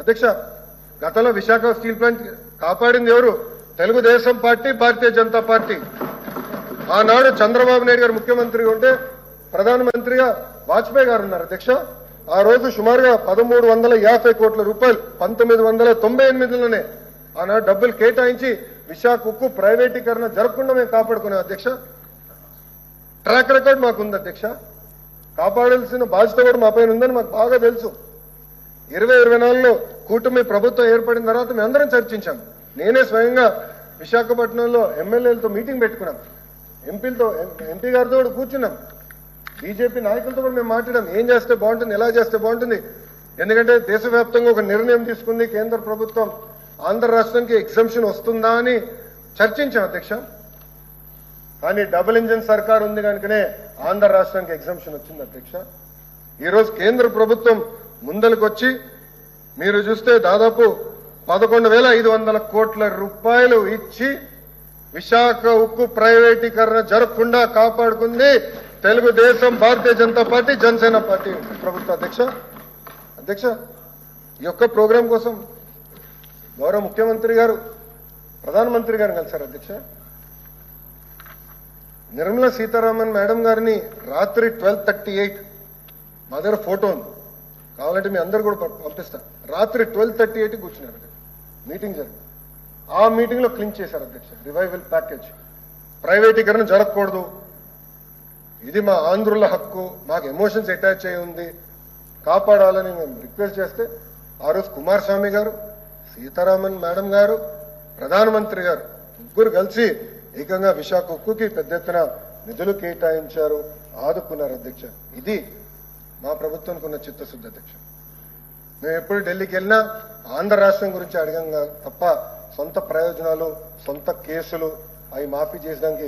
అధ్యక్ష గతంలో Visakha steel plant కాపాడింది ఎవరు? Telugu Desam party Bharatiya Janata party. ఆనాడు చంద్రబాబు నాయుడు గారు ముఖ్యమంత్రిగా ఉంటే ప్రధానమంత్రిగా వాజ్పేయి గారు ఉన్నారు అధ్యక్ష. ఆ రోజు సుమారుగా పదమూడు వందల యాభై కోట్ల రూపాయలు పంతొమ్మిది వందల తొంభై ఎనిమిదిలోనే ఆనాడు డబ్బులు కేటాయించి విశాఖ ఉక్కు ప్రైవేటీకరణ జరగకుండా మేము కాపాడుకున్నాం అధ్యక్ష. ట్రాక్ రికార్డ్ మాకు ఉంది అధ్యక్ష. కాపాడాల్సిన బాధ్యత కూడా మా పైన ఉందని మాకు బాగా తెలుసు. ఇరవై ఇరవై నాలుగులో కూటమి ప్రభుత్వం ఏర్పడిన తర్వాత మేము అందరం చర్చించాం. నేనే స్వయంగా విశాఖపట్నంలో ఎమ్మెల్యేలతో మీటింగ్ పెట్టుకున్నాం. ఎంపీలతో ఎంపీ గారితో కూడా కూర్చున్నాం. బీజేపీ నాయకులతో కూడా మేము మాట్లాడాం. ఏం చేస్తే బాగుంటుంది ఎలా చేస్తే బాగుంటుంది? ఎందుకంటే దేశవ్యాప్తంగా ఒక నిర్ణయం తీసుకుంది కేంద్ర ప్రభుత్వం. ఆంధ్ర రాష్ట్రానికి ఎగ్జంప్షన్ వస్తుందా అని చర్చించాం అధ్యక్ష. కానీ డబుల్ ఇంజిన్ సర్కార్ ఉంది కనుకనే ఆంధ్ర రాష్ట్రానికి ఎగ్జంప్షన్ వచ్చింది అధ్యక్ష. ఈరోజు కేంద్ర ప్రభుత్వం ముందలకొచ్చి మీరు చూస్తే దాదాపు పదకొండు వేల ఐదు వందల కోట్ల రూపాయలు ఇచ్చి విశాఖ ఉక్కు ప్రైవేటీకరణ జరగకుండా కాపాడుకుంది తెలుగుదేశం భారతీయ జనతా పార్టీ జనసేన పార్టీ. ప్రభుత్వ అధ్యక్ష అధ్యక్ష ఈ యొక్క ప్రోగ్రాం కోసం గౌరవ ముఖ్యమంత్రి గారు ప్రధానమంత్రి గారిని కలిసారు అధ్యక్ష. నిర్మలా సీతారామన్ మేడం గారిని రాత్రి ట్వెల్వ్ థర్టీ ఎయిట్ మా దగ్గర ఫోటో ఉంది. కావాలంటే మీ అందరు కూడా పం- పంపిస్తా. రాత్రి ట్వెల్వ్ థర్టీ ఎయిట్ కూర్చున్నారు మీటింగ్ జరిగింది. ఆ మీటింగ్లో క్లిన్ క్లింక్ చేశారు అధ్యక్ష. రివైవల్ ప్యాకేజ్ ప్రైవేటీకరణ జరగకూడదు. ఇది మా ఆంధ్రుల హక్కు. మాకు ఎమోషన్స్ అటాచ్ అయి ఉంది. కాపాడాలని మేము రిక్వెస్ట్ చేస్తే ఆ రోజు కుమారస్వామి గారు సీతారామన్ మేడం గారు ప్రధానమంత్రి గారు ముగ్గురు కలిసి ఏకంగా విశాఖ ఉక్కుకి పెద్ద ఎత్తున నిధులు కేటాయించారు. ఆదుకున్నారు అధ్యక్ష. ఇది మా ప్రభుత్వానికి ఉన్న చిత్తశుద్ధి అధ్యక్ష మేము ఎప్పుడు ఢిల్లీకి వెళ్ళినా ఆంధ్ర రాష్ట్రం గురించి అడగంగా తప్ప సొంత ప్రయోజనాలు సొంత కేసులు అవి మాఫీ చేసడానికి